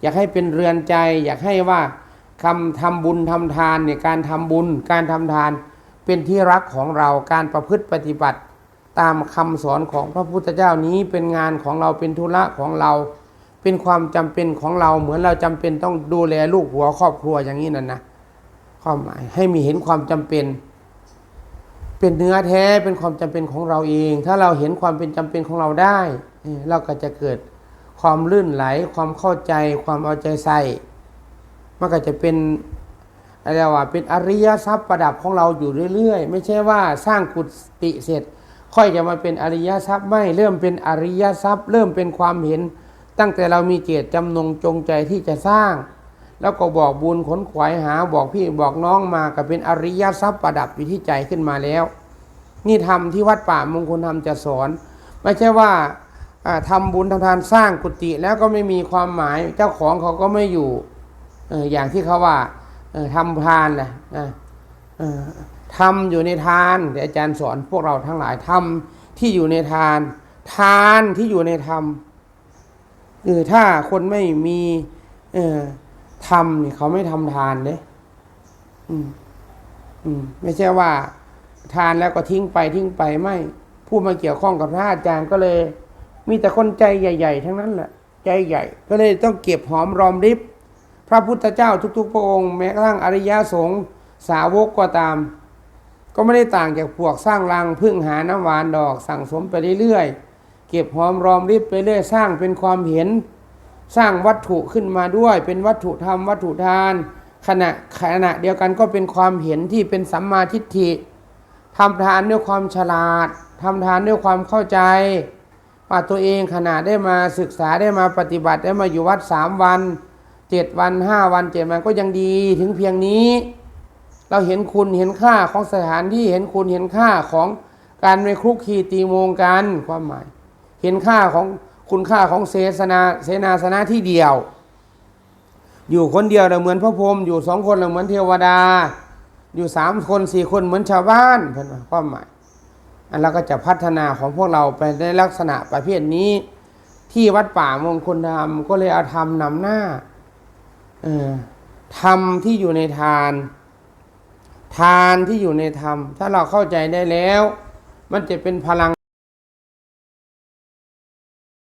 อยากให้เป็นเรือนใจ อยากให้ว่าคำทำบุญทำทานเนี่ยการทำบุญการทำทานเป็นที่รักของเราการประพฤติปฏิบัติ ตามคำสอนของพระพุทธเจ้านี้เป็นงานของเราเป็นธุระของเรา เป็นความจำเป็นของเราเหมือนเราจำเป็นต้องดูแลลูกหัวครอบครัวอย่างนี้นั่นนะความหมายให้มีเห็นความจำเป็น เป็นเนื้อแท้เป็นความจำเป็นของเราเอง ถ้าเราเห็นความเป็นจำเป็นของเราได้เอ่อเราก็จะเกิด ความลื่นไหล ความเข้าใจ ความเอาใจใส่ มันก็จะเป็นอะไรว่าเป็นอริยทรัพย์ประดับของเราอยู่เรื่อยๆ ไม่ใช่ว่าสร้างกุฏิเสร็จ ค่อยจะมาเป็นอริยทรัพย์ไม่เริ่มเป็นอริยทรัพย์ เริ่มเป็นความเห็น ตั้งแต่เรามีเจตจำนงจงใจที่จะสร้าง แล้วก็บอกบุญขนขวายหาบอกพี่บอกน้องมาก็เป็นอริยทรัพย์ประดับอยู่ที่ใจขึ้นมาแล้ว นี่ทำที่วัดป่ามงคลธรรมจะสอน ไม่ใช่ว่า อ่าทำบุญทำทานสร้างกุฏิแล้วก็ไม่มีความหมายเจ้าของเขาก็ไม่อยู่อย่างที่เขาว่าเออทำทานนะทำอยู่ในทานเดี๋ยวอาจารย์สอนพวกเราทั้งหลายทำที่อยู่ในทาน ทานที่อยู่ในธรรมเออถ้าคนไม่มีเออทำนี่เขาไม่ทำทานเด้อืมอืมไม่ใช่ว่า ทานแล้วก็ทิ้งไปทิ้งไปไม่ผู้มาเกี่ยวข้องกับพระอาจารย์ก็เลย มีแต่คนใจใหญ่ ๆ ทั้งนั้นแหละใจใหญ่ ก็เลยต้องเก็บหอมรอมริบ พระพุทธเจ้าทุกๆ พระองค์แม้กระทั่งอริยสงฆ์สาวกก็ตาม ก็ไม่ได้ต่างจากพวกสร้างรังพึ่งหาน้ำหวานดอกสั่งสมไปเรื่อยๆ เก็บหอมรอมริบไปเรื่อยสร้างเป็นความเห็น สร้างวัตถุขึ้นมาด้วย เป็นวัตถุธรรมวัตถุทาน ขณะขณะเดียวกันก็เป็นความเห็นที่เป็นสัมมาทิฏฐิทำทานด้วยความฉลาดทำทานด้วยความเข้าใจ ว่าตัวเองขณะได้มาศึกษาได้มาปฏิบัติได้มาอยู่วัดสามวันเจ็ดวันห้าวันเจ็ดวันก็ยังดีถึงเพียงนี้ เราเห็นคุณเห็นค่าของสถานที่เห็นคุณเห็นค่าของการไปคลุกคีตีโมงกันความหมาย เห็นค่าของคุณค่าของเสสนาเสนาสนะที่เดียว อยู่คนเดียวเราเหมือนพระพรหมอยู่สองคนเราเหมือนเทวดา อยู่สามคนสี่คนเหมือนชาวบ้านเพื่อนความหมาย อันเราก็จะพัฒนาของพวกเราไปในลักษณะประเภทนี้ ที่วัดป่ามงคลธรรมก็เลยเอาธรรมนำหน้าธรรมที่อยู่ในทาน ทานที่อยู่ในธรรม ถ้าเราเข้าใจได้แล้ว มันจะเป็นพลัง